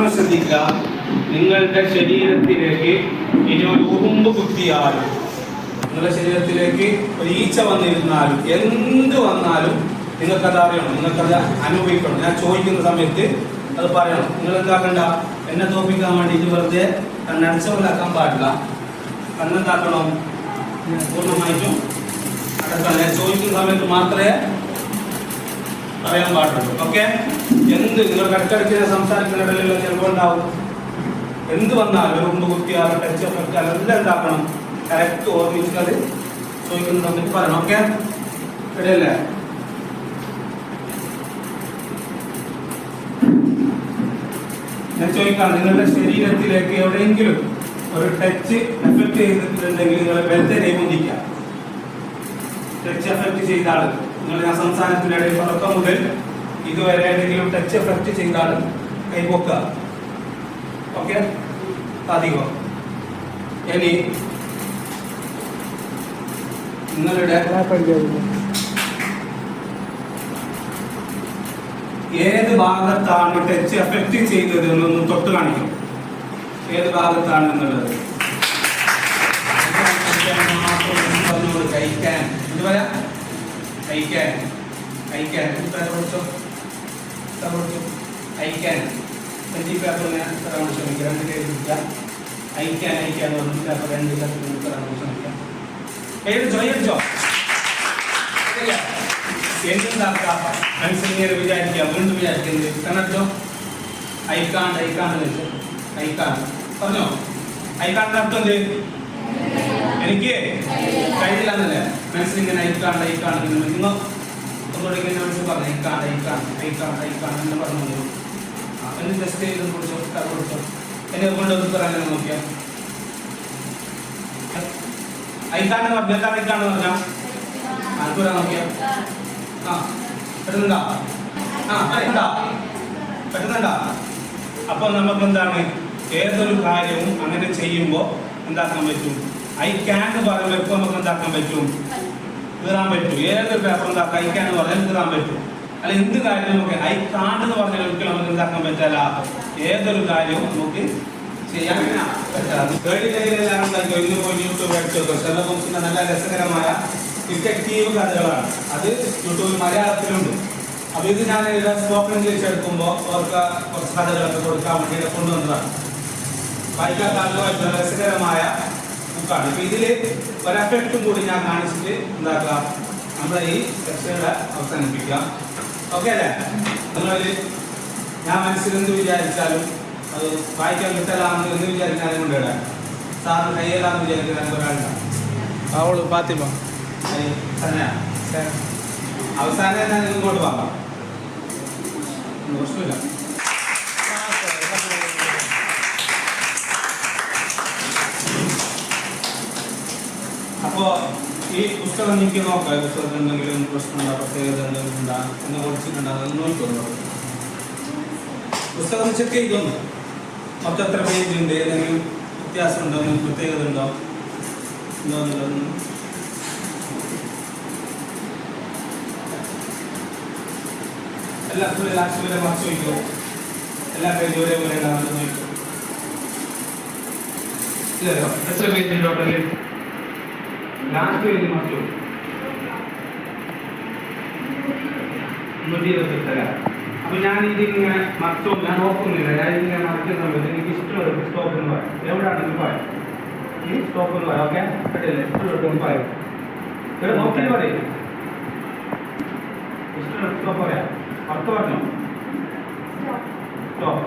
മാത്രം ശ്രദ്ധിക്കുക. നിങ്ങളുടെ ശരീരത്തിലേക്ക് ഇനി ഒരു ഉറുമ്പ് കുത്തിയാലും നിങ്ങളുടെ ശരീരത്തിലേക്ക് ഒരു ഈച്ച വന്നിരുന്നാലും എന്ത് വന്നാലും നിങ്ങൾക്കത് അറിയണം. നിങ്ങൾക്കത് അനുഭവിക്കണം. ഞാൻ ചോദിക്കുന്ന സമയത്ത് അത് പറയണം. നിങ്ങൾ എന്താക്കണ്ട എന്നെ തോപ്പിക്കാൻ വേണ്ടിയിട്ട് വെറുതെ കണ്ണടച്ചവരാക്കാൻ പാടില്ല. കണ്ണെന്താക്കണം? പൂർണമായിട്ടും അടക്കണം ഞാൻ ചോദിക്കുന്ന സമയത്ത് മാത്രമേ പറയാൻ പാടുള്ളൂ ഓക്കെ എന്ത് നിങ്ങൾ ഇടയ്ക്കിടയ്ക്ക് ഞാൻ സംസാരിക്കുന്ന ഇടയിലുള്ള ചിലപ്പോൾ ഉണ്ടാവും എന്ത് വന്നാലും ഒരു കുത്തിയാലും ടച്ച് എല്ലാം ഉണ്ടാക്കണം കറക്റ്റ് ഓർമ്മിച്ചത് ചോദിക്കുന്നത് ചോദിക്കുന്ന സമയത്ത് പറയണം ഓക്കെ ശരിയല്ലേ ഞാൻ ചോദിക്കാം നിങ്ങളുടെ ശരീരത്തിലേക്ക് എവിടെയെങ്കിലും ഒരു ടച്ച് എഫക്ട് ചെയ്തിട്ടുണ്ടെങ്കിൽ നിങ്ങളെ വെറുതെ നിയമിക്കാം ടച്ച് എഫക്ട് ചെയ്ത ആൾ നിങ്ങൾ ഞാൻ സംസാരത്തിന്റെ ഇടയിൽ തുടക്കം മുതൽ ഇതുവരെ ഏതെങ്കിലും ടച്ച് എഫക്ട് ചെയ്താൽ കൈപൊക്കുക ഓക്കെ അധികം. ഇനി നിങ്ങളുടെ ഏത് ഭാഗത്താണ് ടച്ച് എഫക്റ്റ് ചെയ്തത് എന്നൊന്ന് തൊട്ട് കാണിക്കും. ഏത് ഭാഗത്താണ് എന്നുള്ളത്? കഴിക്കാൻ എന്ത് പറയാ പേപ്പർ പഠിച്ചോ പേപ്പർ പഠിച്ചോ അയക്കാൻ. സെഞ്ചി പേപ്പർ ഞാൻ തരാൻ ശ്രമിക്കാം? രണ്ട് കൈ പിടിക്കുക അയക്കാൻ അയക്കാൻ പറഞ്ഞു പേപ്പർ രണ്ട് പേപ്പർ തരാൻ ശ്രമിക്കാം. എഴുതിച്ചോ എഴുതിച്ചോ എന്തുണ്ടാക്കാം മനസ്സിങ്ങനെ വിചാരിക്കുക. വീണ്ടും വിചാരിക്കുന്നത് കണ്ടോ അയക്കാണ്ട് അയക്കാണ്ട് വെച്ചു. അയക്കാണ്ട്. പറഞ്ഞോ? അയക്കാണ്ട് അർത്ഥം എന്ത്? എനിക്ക് കഴിയില്ല എന്നല്ലേ മനസ്സിലിങ്ങനെ അയക്കാണ്ട് അയക്കാണ്ട് നിങ്ങൾ ഒന്നുകൂടി പറഞ്ഞു അയക്കാണ്ട് അയക്കാണ്ട് അയക്കാണ്ട് എന്ന് പറഞ്ഞു എന്ന് ജസ്റ്റ് ചെയ്ത് കുറിച്ചോ കഥ കുറിച്ചോ എന്നെ കൊണ്ട് ഒന്ന് പറയാൻ നോക്കിയാ. അയക്കാണ്ട് പറഞ്ഞു എന്താ അയക്കാണ്ട് പറഞ്ഞാ? ആർക്കൂരാ ആ പെട്ടെന്നുണ്ടാ? ആ പറ്റുന്നുണ്ടോ പെട്ടെന്നുണ്ടാ? അപ്പൊ നമുക്ക് എന്താണ്? ഏതൊരു കാര്യവും അങ്ങനെ ചെയ്യുമ്പോൾ എന്താക്കാൻ പറ്റും? ഐ ക്യാൻ എന്ന് പറയുമ്പോൾ എപ്പോൾ നമുക്ക് എന്താക്കാൻ പറ്റും? കീറാൻ പറ്റും. ഏതൊരു പേപ്പർ എന്താക്കാം ഐ ക്യാൻ എന്ന് പറഞ്ഞാൽ കീറാൻ പറ്റും. അല്ല എന്ത് കാര്യം നമുക്ക് ഐ കാണ്ട് എന്ന് പറഞ്ഞാൽ ഒരിക്കലും നമുക്ക് എന്താക്കാൻ പറ്റില്ല ഏതൊരു കാര്യവും നമുക്ക് ചെയ്യാൻ യൂട്യൂബ് നല്ല രസകരമായ ഡിറ്റക്റ്റീവ് കഥകളാണ്. അത് യൂട്യൂബിൽ മലയാളത്തിലുണ്ട്. അപ്പോൾ ഇത് ഞാൻ സ്പോക്കൺ ഇംഗ്ലീഷ് എടുക്കുമ്പോൾ അവർക്ക് കുറച്ച് കഥകളൊക്കെ കൊടുക്കാൻ വേണ്ടി കൊണ്ടുവന്നതാണ്. വായിക്കാൻ രസകരമായ ബുക്കാണ് ഇപ്പൊ ഇതിൽ ഒരഫക്റ്റും കൂടി ഞാൻ കാണിച്ചിട്ട് എന്താക്കാം? നമ്മളെ ഈ സെക്ഷനുകളെ അവസാനിപ്പിക്കാം ഓക്കെ അല്ലേ? നിങ്ങളിൽ ഞാൻ മനസ്സിലെന്ത് വിചാരിച്ചാലും അത് വായിക്കാൻ കിട്ടലാന്ന് എന്ന് വിചാരിച്ചാലും കൊണ്ടിടാം സാറിന് കയ്യലാന്ന് വിചാരിക്കാൻ ഒരാളുണ്ടാവും അവൾ തന്നെ അവസാനം ഞാൻ ഇങ്ങോട്ട് വാങ്ങാം പ്രശ്നമില്ല. അപ്പോ ഈ പുസ്തകം എനിക്ക് നോക്കാം. പുസ്തകത്തിൽ എന്തെങ്കിലും പ്രശ്നമുണ്ടോ? പ്രത്യേകത എന്തെങ്കിലും ഉണ്ടാ? എന്ന് കുറിച്ചിട്ടുണ്ടോ? നോക്കിക്കോളൂ പുസ്തകം ചെക്ക് ചെയ്തൊന്നു മൊത്തം എത്ര പേജ് ഉണ്ട്? ഏതെങ്കിലും വ്യത്യാസമുണ്ടോ എന്തെങ്കിലും പ്രത്യേകത ഉണ്ടോ? ഉണ്ടോ എല്ലാ ഫുള്ള് ലാസ്റ്റ് വരെ എല്ലാ പേജും ഒരേപോലെ ഇല്ലല്ലോ എത്ര പേജ് ടോട്ടൽ? ലാസ്റ്റ് പേജ് ഇരുപത്തെട്ടല്ല അപ്പൊ ഞാൻ ഇതിങ്ങനെ മറച്ചോ ഞാൻ നോക്കുന്നില്ല. ഞാൻ ഇതിങ്ങനെ മറക്കുന്ന എനിക്ക് ഇഷ്ടമുള്ള സ്റ്റോപ്പ് എന്ന് പറയാം. എവിടെയാണ് ഇത് പറയാം. ഈ സ്റ്റോപ്പ് എന്ന് പറയാം. ഓക്കെ കേട്ടില്ലേ ഇഷ്ടമുള്ള പറയാം. ഇവിടെ നോക്കി പറയും. ഇഷ്ടമുള്ള സ്റ്റോപ്പ് പറയാം. അർത്ഥം പറഞ്ഞോ? സ്റ്റോപ്പ്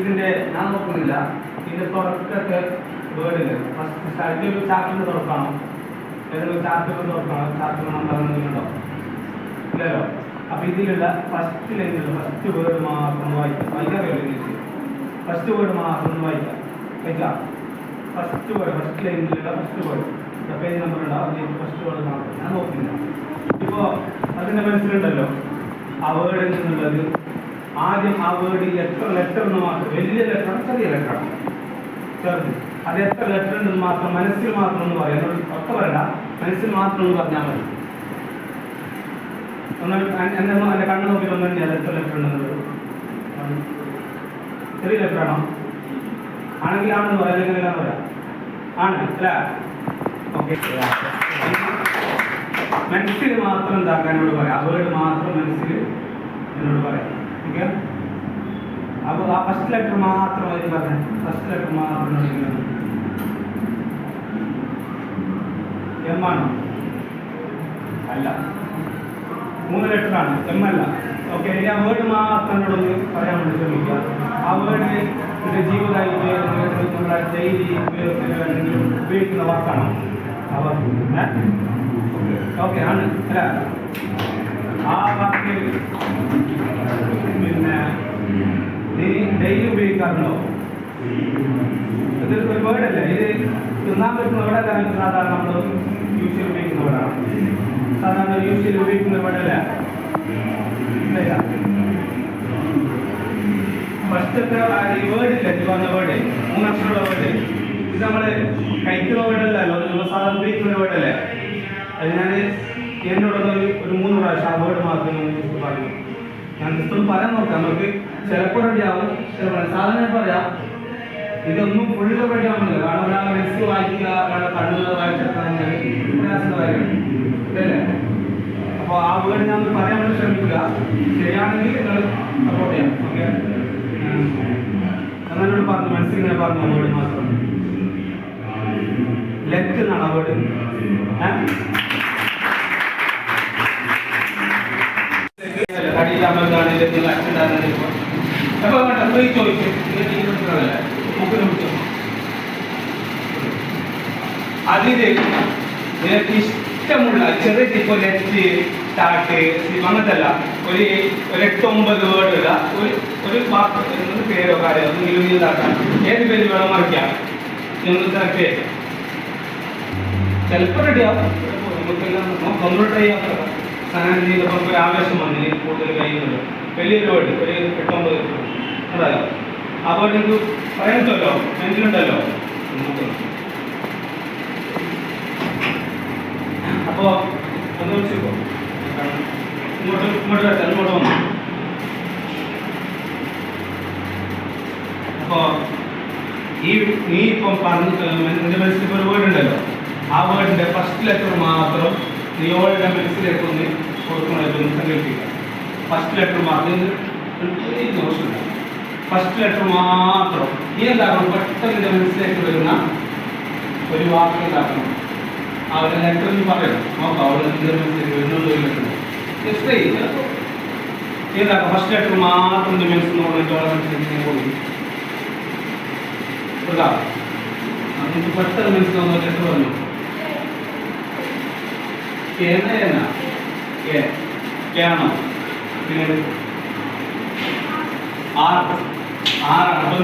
ഇതിന്റെ ഞാൻ നോക്കുന്നില്ല. ഇതിന്റെ തുടക്കത്തെ വേർഡിൽ ഫസ്റ്റ് സ്റ്റാർട്ട് ഒരു ചാപ്റ്ററിന്റെ തുറക്കാണോ ഏതെങ്കിലും ചാപ്റ്ററിന്റെ തുറക്കാണോ ചാപ്റ്റർ നമ്പർ എന്തെങ്കിലും ഉണ്ടോ ഇല്ലല്ലോ. അപ്പൊ ഇതിലുള്ള ഫസ്റ്റ് ലൈനിലുള്ള ഫസ്റ്റ് വേർഡ് മാത്രം വായിക്കാം. വായിക്കാറിയോ ഇംഗ്ലീഷ് ഫസ്റ്റ് വേർഡ് മാത്രം വായിക്കാം. വായിക്കാം ഫസ്റ്റ് വേർഡ് ഫസ്റ്റ് ലൈനിലുള്ള ഫസ്റ്റ് വേർഡ് പേജ് നമ്പർ ഉണ്ടാവും ഫസ്റ്റ് വേർഡ് മാത്രം. ഞാൻ നോക്കില്ല ഇപ്പോ അതിന്റെ മനസ്സിലുണ്ടല്ലോ. ആ വേർഡ് എന്നുള്ളത് ആദ്യം ആ വേർഡ് എത്ര ലെറ്റർ എന്ന് മാത്രം. വലിയ ലെറ്റർ ചെറിയ ലെറ്റർ ചെറുത് അത് എത്ര ലെറ്റർ ഉണ്ടെന്ന് മാത്രം മനസ്സിൽ മാത്രം എന്ന് പറയാം. ഒക്കെ പറയണ്ട. മനസ്സിൽ മാത്രം എന്ന് പറഞ്ഞാൽ മതി. എന്നെ എന്റെ കണ്ണ് നോക്കി ഒന്ന് അത് എത്ര ലെറ്റർ ഉണ്ടെന്നുള്ളത് ചെറിയ ലെറ്റർ ആണോ ആണെങ്കിൽ ആണെന്ന് പറയാം. അല്ലെങ്കിൽ എന്താ പറയാം. ആണ് അല്ല? ഓക്കെ. മനസ്സിൽ മാത്രം എന്താക്കാൻ എന്നോട് പറയാം. അവരോട് മാത്രം മനസ്സിൽ എന്നോട് പറയാം. ഓക്കെ? അപ്പോൾ ആ ഫസ്റ്റ് ലെറ്റർ മാത്രം പറഞ്ഞു ഫസ്റ്റ് ലെറ്റർ മാത്രം എം ആണോ? അല്ല. മൂന്ന് ലെറ്റർ ആണ്. എം അല്ല. ഓക്കെ ഇനി ആ വേർഡ് മാത്രം എന്നോടൊന്ന് പറയാൻ വേണ്ടി ശ്രമിക്കുക. ആ വേർഡ് നിന്റെ അല്ലെങ്കിൽ നമ്മുടെ ഡെയിലി ഉപയോഗത്തിന് വേണമെങ്കിൽ ഉപയോഗിക്കുന്ന വാക്കാണ്? ഓക്കെ ആണ്. അല്ല? ആ വാക്ക് പിന്നെ ഡെയിലി ഉപയോഗിക്കാറുണ്ടോ ഇത് ഒരു വേർഡല്ലേ ഇത് തിന്നാൻ പറ്റുന്ന വേർഡല്ല സാധാരണ നമ്മൾ യൂഷ്വൽ ഉപയോഗിക്കുന്ന വേർഡാണ് സാധാരണ യൂഷ്വൽ ഉപയോഗിക്കുന്ന വേർഡല്ല ഫസ്റ്റത്തെ വേർഡില്ല പറഞ്ഞ വേർഡ് മൂന്നക്ഷരമുള്ള വേർഡ് ഇത് നമ്മൾ കഴിക്കുന്ന വേർഡല്ലല്ലോ നമ്മൾ സാധാരണ ഉപയോഗിക്കുന്ന വേർഡല്ലേ അത് ഞാൻ എന്നോടൊന്ന് ഒരു മൂന്ന് പ്രാവശ്യം ആ വേർഡ് മാത്രമേ പറഞ്ഞു. ഞാൻ ജസ്റ്റ് പറയാൻ നോക്കാം. നമുക്ക് ചിലപ്പോൾ റെഡിയാവും ചിലപ്പോൾ സാധാരണ പറയാം ഇതൊന്നും ഫുള്ള് റെഡിയാവുന്നില്ല കാരണം ഒരാൾ മെസ് വായിക്കുക ഒരാളുടെ കണ്ണുകൾ വായിച്ചെടുക്കാൻ അപ്പോൾ ആ വേർഡ് ഞാൻ പറയാൻ വേണ്ടി ശ്രമിക്കുക. ശരിയാണെങ്കിൽ നിങ്ങൾ സപ്പോർട്ട് ചെയ്യാം. ഓക്കെ എന്നോട് പറഞ്ഞു മനസ്സിൽ ഞാൻ പറഞ്ഞു വേർഡ് മാത്രം. ലെറ്റ് എന്നാണ് ചോദിച്ചു അതിൽ നിനക്ക് ഇഷ്ടമുള്ള ചെറിയ ഇപ്പൊ നെറ്റ് താട്ട് അങ്ങനത്തല്ല ഒരു ഒരു എട്ട് ഒമ്പത് വേർഡ് ഇടുക ഒരു ഒരു വാക്ക് പേരോ കാര്യമോ ഒന്നും ഇതാക്കാം ഏത് പേര് വേണം മറിക്കാം നിങ്ങൾ റെഡിയാവും നമുക്കെല്ലാം കമ്പ്യൂട്ടർ ചെയ്യാൻ സാധനം ചെയ്തപ്പോൾ ആവേശം വന്നില്ല? കൂടുതൽ കഴിയുന്നത്. വലിയൊരു വേർഡ് ഒരു എട്ടൊമ്പത്. അതായോ ആ വേർഡ് നിങ്ങൾക്ക് പറയാൻ പറ്റുമല്ലോ മനസ്സിലുണ്ടല്ലോ. നോക്കാം അപ്പോ ഒന്ന് വെച്ചോ ഇങ്ങോട്ട് ഇങ്ങോട്ട് വരട്ടെ ഇങ്ങോട്ട് വന്നു. അപ്പോ ഈ നീ ഇപ്പം പറഞ്ഞ നിന്റെ മനസ്സിൽ ഒരു വേർഡ് ഉണ്ടല്ലോ. ആ വേർഡിന്റെ ഫസ്റ്റ് ലെറ്റർ മാത്രം നീയോടെ മനസ്സിലേക്ക് ഒന്ന് കൊടുക്കണമെന്ന് സങ്കല്പിക്കുക ഫസ്റ്റ് ലെറ്റർ മാത്രം ദോഷമില്ല ഫസ്റ്റ് ലെറ്റർ മാത്രം ഈ എന്താക്കണം? പെട്ടെന്ന് മനസ്സിലേക്ക് വരുന്ന ഒരു വാക്ക് എന്താക്കണം? ആ ഒരു ലെറ്റർ എന്ന് പറയണം. നോക്കാം അവിടെ മനസ്സിലേക്ക് വരുന്നുണ്ടോ ഒരു ലെറ്റർ ജസ്റ്റ് ഫസ്റ്റ് ലെറ്റർ മാത്രം നോക്കണം ചോള മനസ്സിലേക്ക് കൊടുക്കും പെട്ടെന്ന് മനസ്സിലാവുന്ന ലെറ്റർ പറഞ്ഞു എന്നാ ആർ അപ്പൊ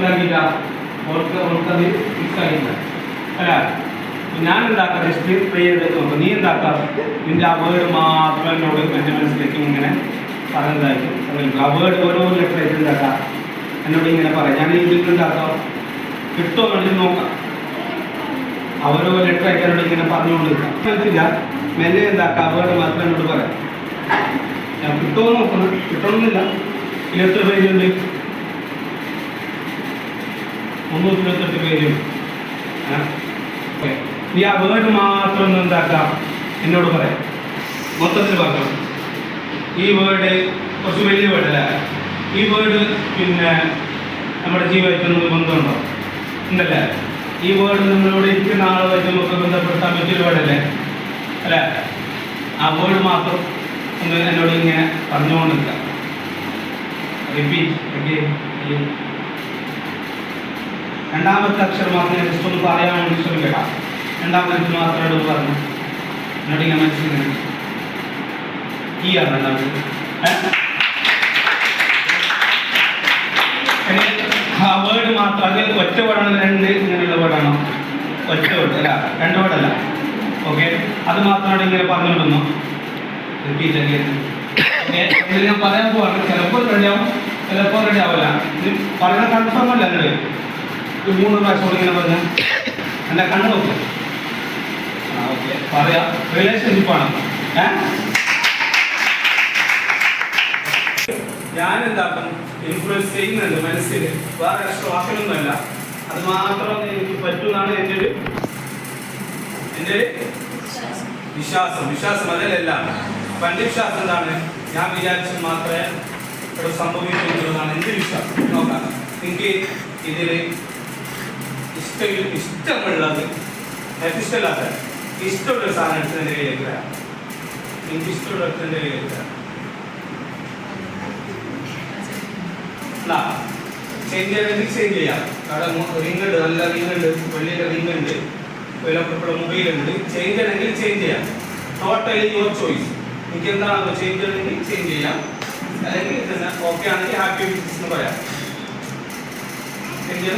ഞാൻ എന്താക്കാം നീ എന്താക്കാം? നിന്റെ ആ മാത്രം എന്നോട് എന്റെ മനസ്സിലേക്ക് ഇങ്ങനെ ഓരോ ലെറ്റർ എന്താക്കാം? എന്നോട് ഇങ്ങനെ പറയാം. ഞാൻ ഇതിൽ എന്താക്കാം കിട്ടുമോ എന്നുള്ളത് നോക്കാം. ഓരോ ലെറ്റർ അയക്കാനോട് ഇങ്ങനെ പറഞ്ഞുകൊണ്ടിരിക്കാം മെല്ലെ എന്താക്കാം ആ മാത്രം എന്നോട് പറയാം. ഞാൻ കിട്ടുമോ നോക്കണം. കിട്ടണമെന്നില്ല. ഇതിൽ എത്ര ഉണ്ട് മുന്നൂറ്റി ഇരുപത്തെട്ട് പേരും. നീ ആ വേർഡ് മാത്രം ഒന്ന് എന്താക്കാം? എന്നോട് പറയാം. മൊത്തത്തിൽ പറഞ്ഞു ഈ വേർഡ് കുറച്ച് വലിയ വേർഡ് അല്ലേ? ഈ വേർഡ് പിന്നെ നമ്മുടെ ജീവിതത്തിൽ ബന്ധമുണ്ടോ? ഉണ്ടല്ലേ? ഈ വേർഡ് നമ്മളോട് ഇരിക്കുന്ന ആളുമായിട്ട് നമുക്ക് ബന്ധപ്പെടുത്താൻ പറ്റിയൊരു വേർഡല്ലേ അല്ലേ? ആ വേർഡ് മാത്രം ഒന്ന് എന്നോട് ഇങ്ങനെ പറഞ്ഞുകൊണ്ടിരിക്കുക. രണ്ടാമത്തെ അക്ഷരം മാത്രം ജസ്റ്റ് ഒന്ന് പറയാൻ വേണ്ടി ശ്രമിക്കട്ട. രണ്ടാമത്തെ അക്ഷരം മാത്രം എന്നോട് പറഞ്ഞു. എന്നോട് ഇങ്ങനെ മനസ്സിലാണ് ഈ ആണ് രണ്ടാമത് ആ വേർഡ് മാത്രം അതിൽ ഒറ്റ വേർഡാണ് രണ്ട് ഇങ്ങനെയുള്ള വേർഡാണോ ഒറ്റ വേർഡ് അല്ല രണ്ട് വേർഡല്ല ഓക്കെ അത് മാത്രമാണ് ഇങ്ങനെ പറഞ്ഞുകൊണ്ടുന്നു റിപ്പീറ്റ് ഞാൻ പറയാൻ പോവാണ്. ചിലപ്പോൾ റെഡി ആവും ചിലപ്പോൾ റെഡി ആവില്ല. ഇത് കൺഫേം അല്ല ഒരു മൂന്ന് പ്രാവശ്യം ഇങ്ങനെ പറഞ്ഞു. എന്റെ കണ്ണ് നോക്കും. ആ പറയാ. റിലേഷൻഷിപ്പാണ് ഏ? ഞാൻ എന്താക്കും ഇൻഫ്ലുവൻസ് ചെയ്യുന്നുണ്ട് മനസ്സിൽ വേറെ എക്സ്ട്രാ വാക്കിലൊന്നുമല്ല അത് മാത്രം എനിക്ക് പറ്റുമെന്നാണ് എന്റെ ഒരു എന്റെ വിശ്വാസം. വിശ്വാസം അതിലല്ല പണ്ട് വിശ്വാസം എന്താണ്? ഞാൻ വിചാരിച്ചത് മാത്രമേ ഇവിടെ സംഭവിക്കുന്നുള്ളതാണ് എന്റെ വിശ്വാസം. നോക്കാം. എനിക്ക് ഇതിൽ ഇഷ്ടം ഇഷ്ടമുള്ളത് ഇഷ്ടമില്ലാത്ത ഇഷ്ടമുള്ള സാധനത്തിന്റെ സാധനം എടുത്ത് എന്റെ കയ്യിലേക്ക് എനിക്ക് ഇഷ്ടമുള്ള എടുത്ത് എന്റെ കയ്യിലേക്ക് ചേഞ്ച് റിംഗ് ഉണ്ട് റിംഗ് ഉണ്ട് change totally your choice change എന്ന്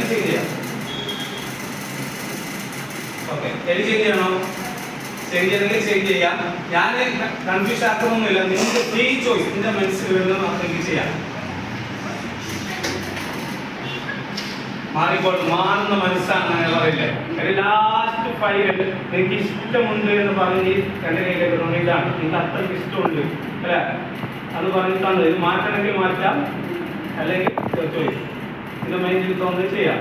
ചേഞ്ച് ചേഞ്ച് ചേഞ്ച് ചേഞ്ച് ഞാൻ കൺഫ്യൂഷൻ ആക്കുന്നൊന്നുമില്ല. നിങ്ങൾക്ക് ഫ്രീ ചോയ്സ് എന്റെ മനസ്സിൽ വരുന്ന മാത്രം ചെയ്യാം. മാറിക്കോൾ മാറുന്ന മനസ്സാണ് പറയില്ലേ? ഒരു ലാസ്റ്റ് ഫൈനൽ എനിക്ക് ഇഷ്ടമുണ്ട് എന്ന് പറഞ്ഞ് എന്റെ കയ്യിലേക്ക് തന്ന എനിക്ക് അത്രയ്ക്ക് ഇഷ്ടമുണ്ട്. അല്ലേ? അത് പറഞ്ഞിട്ടാണ് ഇത് മാറ്റണമെങ്കിൽ മാറ്റാം അല്ലെങ്കിൽ ചോയ്സ് ഇത് മൈൻഡിൽ തോന്നുന്നത് ചെയ്യാം.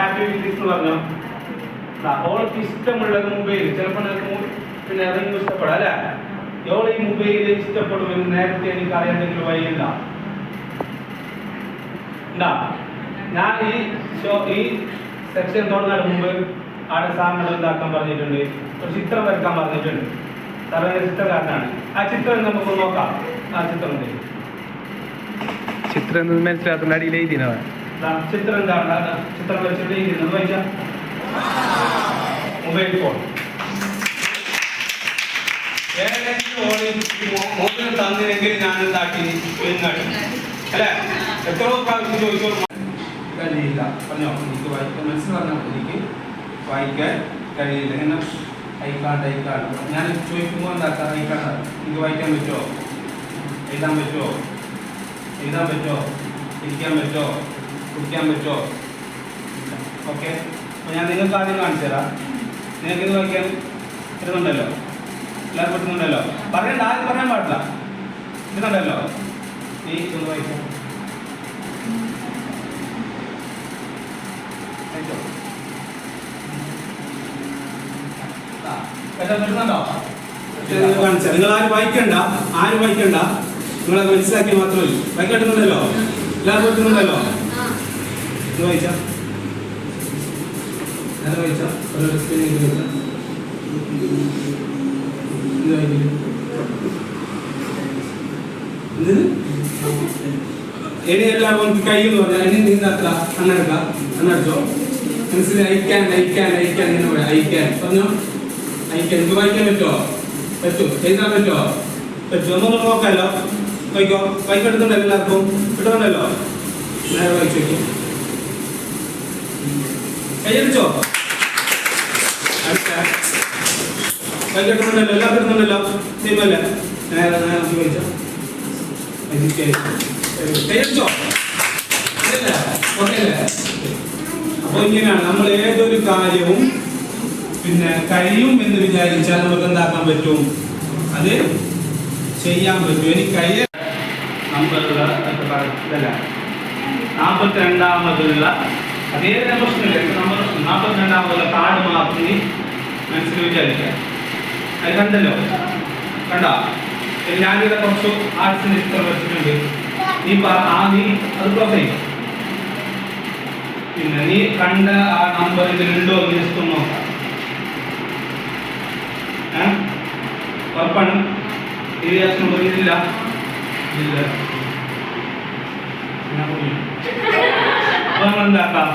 ഹാപ്പി പറഞ്ഞോ? ഇഷ്ടമുള്ളത് മൊബൈൽ ചിലപ്പോൾ പിന്നെ അതെങ്കിലും ഇഷ്ടപ്പെടാം അല്ലേ? എവൾ ഈ മൊബൈൽ ഇഷ്ടപ്പെടുമെന്ന് നേരത്തെ എനിക്ക് അറിയാമെങ്കിൽ വഴിയില്ല ഉണ്ടാ ഞാൻ ഈ ഷോ ഈ സെക്ഷൻ തുടങ്ങാൻ മുമ്പ് ആടെ സാധനങ്ങൾ ഉണ്ടാക്കാൻ പറഞ്ഞിട്ടുണ്ട്. ഒരു ചിത്രം വരക്കാൻ പറഞ്ഞിട്ടുണ്ട്. സാറേ ചിത്രകാരനാണ്. ആ ചിത്രം നമുക്ക് നോക്കാം. ആ ചിത്രം ചിത്രം മനസ്സിലാക്കുന്ന അടിയിൽ എഴുതിയാ ചിത്രം എന്താണ് ചിത്രം വെച്ചിട്ട് എഴുതിയെന്ന് വായിക്കാം മൊബൈൽ ഫോൺ. ഏതെങ്കിലും ഓളി മൊബൈൽ തന്നില്ലെങ്കിൽ ഞാൻ എന്താക്കി പിന്നാടി. അല്ലേ എത്ര പ്രാവശ്യം ചോദിച്ചോ കഴിയില്ല. പറഞ്ഞോ? എനിക്ക് വായിക്കാൻ മനസ്സിൽ പറഞ്ഞാൽ എനിക്ക് വായിക്കാൻ കഴിയില്ല. ഇങ്ങനെ ഐക്കാണ്ട് ഐക്കാണ്ട് ഞാൻ ചോദിക്കുമ്പോൾ എന്താക്കാം ഐക്കാണ്ട് എനിക്ക് വായിക്കാൻ പറ്റുമോ എഴുതാൻ പറ്റുമോ എഴുതാൻ പറ്റുമോ ഇരിക്കാൻ പറ്റുമോ കുടിക്കാൻ പറ്റുമോ ഓക്കെ. അപ്പോൾ ഞാൻ നിങ്ങൾക്ക് ആദ്യം കാണിച്ചു തരാം. നിങ്ങൾക്ക് ഇത് വായിക്കാൻ പറ്റുന്നുണ്ടല്ലോ എല്ലാവരും പറ്റുന്നുണ്ടല്ലോ പറയണ്ട. ആരും പറയാൻ പാടില്ല. പറ്റുന്നുണ്ടല്ലോ നീ ഇതൊന്ന് വായിക്കാം കാണിച്ചാൽ നിങ്ങൾ ആരും വായിക്കണ്ട ആരും വായിക്കണ്ട. നിങ്ങളെ മനസ്സിലാക്കി മാത്രമല്ല വായിക്കട്ടുന്നുണ്ടല്ലോ എല്ലാവരും വായിക്കുന്നുണ്ടല്ലോ വായിച്ചാ? വായിച്ചാ? ഇനി എല്ലാവരും കഴിയുമെന്ന് പറഞ്ഞാൽ ഇനി നീന്തത്ര അന്നെടുക്ക അന്നടിച്ചോ മനസ്സിൽ അയക്കാൻ അയക്കാൻ അയക്കാൻ ഇങ്ങനെ പറയാം. അയക്കാൻ. പറഞ്ഞോ? അയക്കാൻ. ഇത് വായിക്കാൻ പറ്റുമോ പറ്റും. എഴുതാൻ പറ്റുമോ പറ്റും. ഒന്നൊന്ന് നോക്കാമല്ലോ വായിക്കോ. വായിക്കെടുത്തുണ്ടോ എല്ലാവർക്കും കിട്ടുന്നുണ്ടല്ലോ? നേരെ വായിച്ചു നോക്കി. കൈയടിച്ചോ വായിക്കെടുത്തുണ്ടല്ലോ. എല്ലാം കിട്ടുന്നുണ്ടല്ലോ? ചെയ്യുമല്ലേ നേരെ നേരെ നോക്കി ഓക്കേ അല്ലേ? അപ്പൊ ഇങ്ങനെയാണ് നമ്മൾ ഏതൊരു കാര്യവും പിന്നെ കഴിയും എന്ന് വിചാരിച്ചാൽ നമുക്ക് എന്താക്കാൻ പറ്റും? അത് ചെയ്യാൻ പറ്റും. എനിക്ക് കഴിയ നാൽപ്പത്തി രണ്ടാമതുള്ള അതേ പ്രശ്നമില്ല? നമ്പർ നാൽപ്പത്തി രണ്ടാമതുള്ള കാർഡ് മാത്രം നീ മനസ്സിൽ വിചാരിക്കാം അത് കണ്ടല്ലോ? കണ്ടോ? ഞാനിവിടെ കുറച്ച് ആർട്സിന് വെച്ചിട്ടുണ്ട് നീ ആ നീ അത് ക്ലോസ് ചെയ്യും പിന്നെ നീ കണ്ട ആ നമ്പർ ഇതിലുണ്ടോ എന്ന് ജസ്റ്റ്? ഉറപ്പാണ്? ഈ നമ്പർ ഇല്ല. അപ്പൊ നമ്മൾ എന്താക്കാം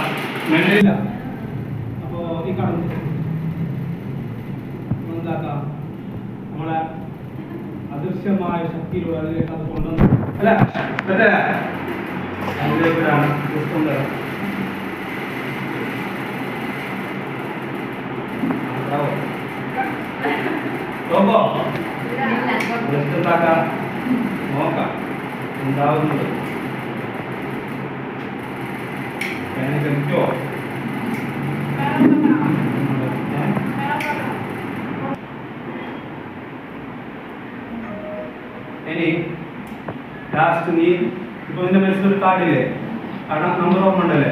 അപ്പോ ഈ കാണുന്നു നമ്മൾ എന്താക്കാം നമ്മളെ അദൃശ്യമായ ശക്തിയിലൂടെ അതിലേക്ക് അത് കൊണ്ടുവന്നു. അല്ല അതിലേക്കാണ് കൊണ്ടുവരാം Bravo. നോക്കോ. എന്താക്കാം നോക്കാം. ഉണ്ടാവുന്നത് എനിക്ക് പറ്റുമോ ലാസ്റ്റ് നീ ഇപ്പൊ നിന്റെ മനസ്സിൽ ഒരു കാർഡില്ലേ? ആ നമ്പർ ഓർമ്മ ഉണ്ടല്ലേ?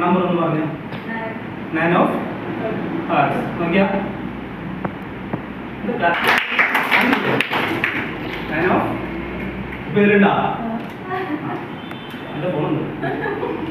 നമ്പർ ഒന്ന് പറഞ്ഞു. നയൻ ഓഫ് ഹാർട്സ് നോക്കിയാ? ഓഫ് എന്റെ ഫോണുണ്ട്